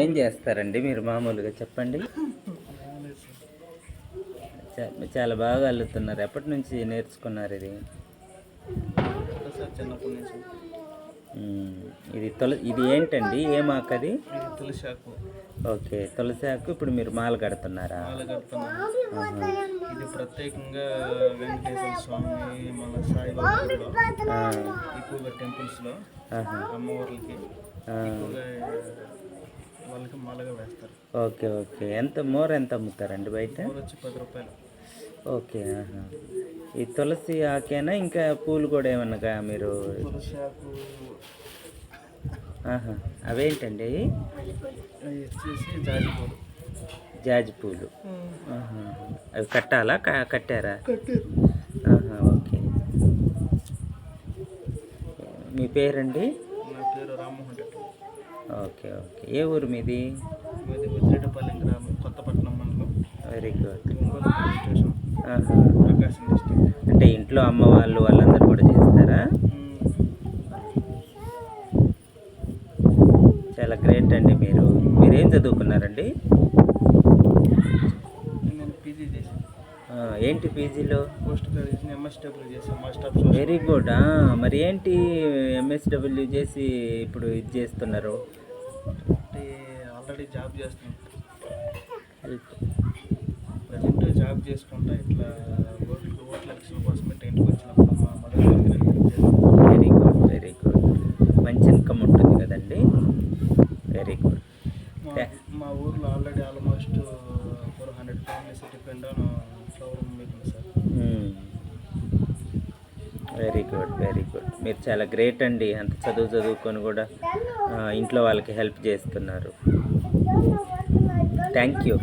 ఏం చేస్తారండి మీరు మామూలుగా చెప్పండి? చాలా బాగా అల్లుతున్నారు. ఎప్పటి నుంచి నేర్చుకున్నారు ఇది? ఇది తొల ఇది ఏంటండి? ఏం ఆకు అది? ఇది తులసాకు ఓకే. తులసి ఆకు ఇప్పుడు మీరు మాల కడుతున్నారా? మాల కడుతున్నాను ఇది ప్రత్యేకంగా వెంకటేశ్వర స్వామి మన ఎక్కువగా టెంపుల్స్లో అమ్మవార్లకి వాళ్ళకి మాలగా వేస్తారు. Okay okay. ఎంత మోర ఎంత అమ్ముతారండి బయట? వచ్చి పది రూపాయలు. ఓకే ఆహా. ఈ తులసి ఆకేనా ఇంకా పూలు కూడా ఏమన్నా మీరు? తులసాకు ఆహా అవేంటండి? జాజి పూలు. అవి కట్టాలా? కట్టారా? ఓకే. మీ పేరండి? Okay okay. ఏ ఊరు మీది? మాది వజ్రేటపల్లి గ్రామం కొత్తపట్నం మండలం. Very good. అంటే ఇంట్లో అమ్మ వాళ్ళు వాళ్ళందరూ కూడా చేస్తారా? చాలా గ్రేట్ అండి మీరు. మీరేం చదువుకున్నారండి? చేశాను. ఆ, ఏంటి పీజీలో post graduation M S W చేశాను మాస్టర్ ఆఫ్ వెరీ గుడ్ మరి ఏంటి ఎంఎస్డబ్ల్యూ చేసి ఇప్పుడు ఇది చేస్తున్నారు? అంటే ఆల్రెడీ జాబ్ చేస్తున్నాను. హెల్ప్ ప్రజెంట్ జాబ్ చేసుకుంటా ఇట్లా ఓట్లు ఓట్ల ఎలక్షన్ కోసం ఇంటికి వచ్చినప్పుడు వెరీ గుడ్ మా ఊర్లో already almost four hundred families depend on flower making sir very good very good మీరు చాలా గ్రేట్ అండి. అంత చదువు చదువుకొని కూడా ఇంట్లో వాళ్ళకి హెల్ప్ చేస్తున్నారు. Thank you